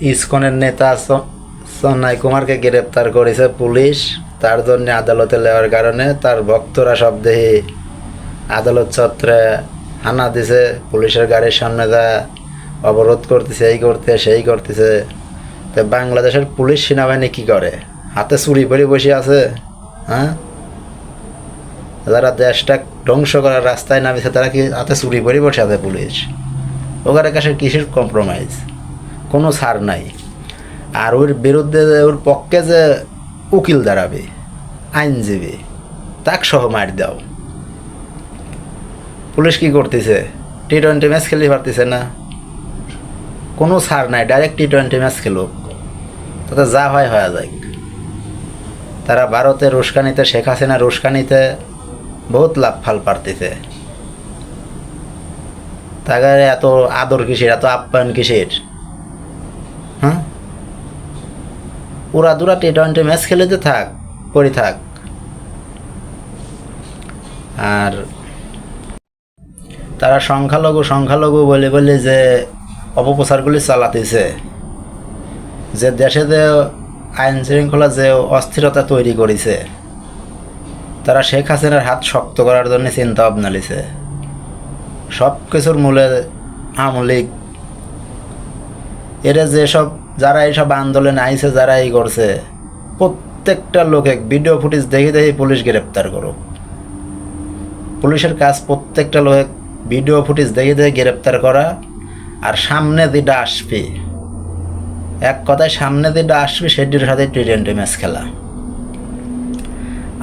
ইসকনের নেতা সন্নাই কুমারকে গ্রেপ্তার করেছে পুলিশ। তার জন্য আদালতে নেওয়ার কারণে তার ভক্তরা সব দেহি আদালত চত্রে হানা দিছে। পুলিশের গাড়ির সামনে যা অবরোধ করতেছে, এই করতে সেই করতেছে। তো বাংলাদেশের পুলিশ সেনাবাহিনী কি করে? হাতে চুরি পরে বসে আছে হ্যাঁ? যারা দেশটা ধ্বংস করার রাস্তায় নামিছে তারা কি হাতে চুরি পরে বসে আছে পুলিশ? ওখানে কাছে কিসের কম্প্রোমাইজ কোনো ছাড় নাই। আর ওর বিরুদ্ধে ওর পক্ষে যে উকিল দাঁড়াবে, আইনজীবী, তাক সহ মার দাও। পুলিশ কি করতেছে? টি টোয়েন্টি ম্যাচ খেলতে পারতেছে না। কোনো ছাড় নাই ডাইরেক্ট টি টোয়েন্টি ম্যাচ খেলুক তাতে যা হয়, হয়ে যায় তারা ভারতের উস্কানিতে শেখ হাসিনার উস্কানিতে বহুত লাভ ফাল পারতেছে। তাকে এত আদর কিসের, এত আপ্যায়ন কিসের হ্যাঁ ওরা দুরা টি টোয়েন্টি ম্যাচ খেলেতে থাক, পড়ে থাক। আর তারা সংখ্যালঘু সংখ্যালঘু বলে বলে যে অপপ্রচারগুলি চালাতেছে। যে দেশে যে আইন শৃঙ্খলা যে অস্থিরতা তৈরি করেছে, তারা শেখ হাসিনার হাত শক্ত করার জন্য চিন্তা ভাবনা লিছে সব কিছুর মূলে আওয়ামী লীগ এরা যেসব যারা এইসব আন্দোলনে আইছে যারা এই করছে, প্রত্যেকটা লোকে ভিডিও ফুটেজ দেখে দেখে পুলিশ গ্রেপ্তার করুক। পুলিশের কাজ প্রত্যেকটা লোকে ভিডিও ফুটেজ দেখে দেখে গ্রেপ্তার করা, আর সামনে যেটা আসবে, এক কথায় সামনে যেটা আসবে, সেটির সাথে টি টোয়েন্টি ম্যাচ খেলা।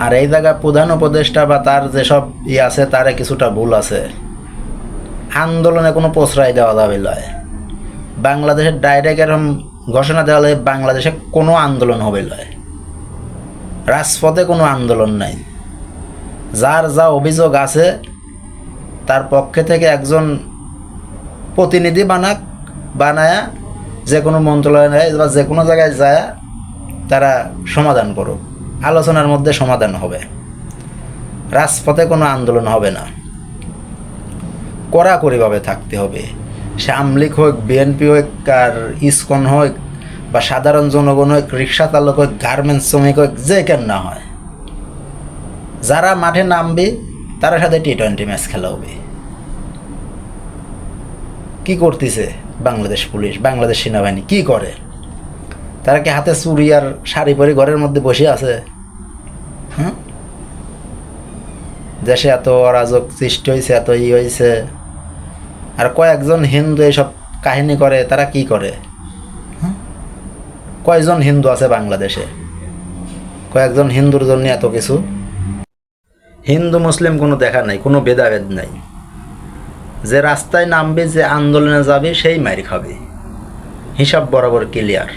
আর এই জায়গা প্রধান উপদেষ্টা বা তার যেসব ই আছে, তারে কিছুটা ভুল আছে। আন্দোলনে কোনো প্রশ্রয় দেওয়া যাবে লয়। বাংলাদেশের ডাইরেক্ট এরকম ঘোষণা দেওয়া যায় বাংলাদেশে কোনো আন্দোলন হবে লয়। রাজপথে কোনো আন্দোলন নাই। যার যা অভিযোগ আছে, তার পক্ষে থেকে একজন প্রতিনিধি বানাক, বানায়া যে কোনো মন্ত্রণালয়ে বা যে কোনো জায়গায় যায়, তারা সমাধান করুক। আলোচনার মধ্যে সমাধান হবে। রাজপথে কোনো আন্দোলন হবে না। কড়াকড়িভাবে থাকতে হবে। সে আমলিক হোক বিএনপি হোক আর ইসকন হোক বা সাধারণ জনগণ হোক রিক্সা চালক হোক গার্মেন্টস শ্রমিক হোক যে কেন না হয়। যারা মাঠে নামবে, তারা সাথে টি টোয়েন্টি ম্যাচ খেলা হবে। কি করতেছে বাংলাদেশ পুলিশ, বাংলাদেশ সেনাবাহিনী? কি করে? তারা কি হাতে চুরি আর শাড়ি পরে ঘরের মধ্যে বসে আছে? হ্যাঁ দেশে এত অরাজক সৃষ্টি হয়েছে এত ই হয়েছে আর কয়েকজন হিন্দু এসব কাহিনী করে, তারা কি করে? কয়েকজন হিন্দু আছে বাংলাদেশে? কয়েকজন হিন্দুর জন্য এত কিছু? হিন্দু, মুসলিম কোনো দেখা নাই, কোনো ভেদাভেদ নাই। যে রাস্তায় নামবে, যে আন্দোলনে যাবে, সেই মাইর খাবে। হিসাব বরাবর ক্লিয়ার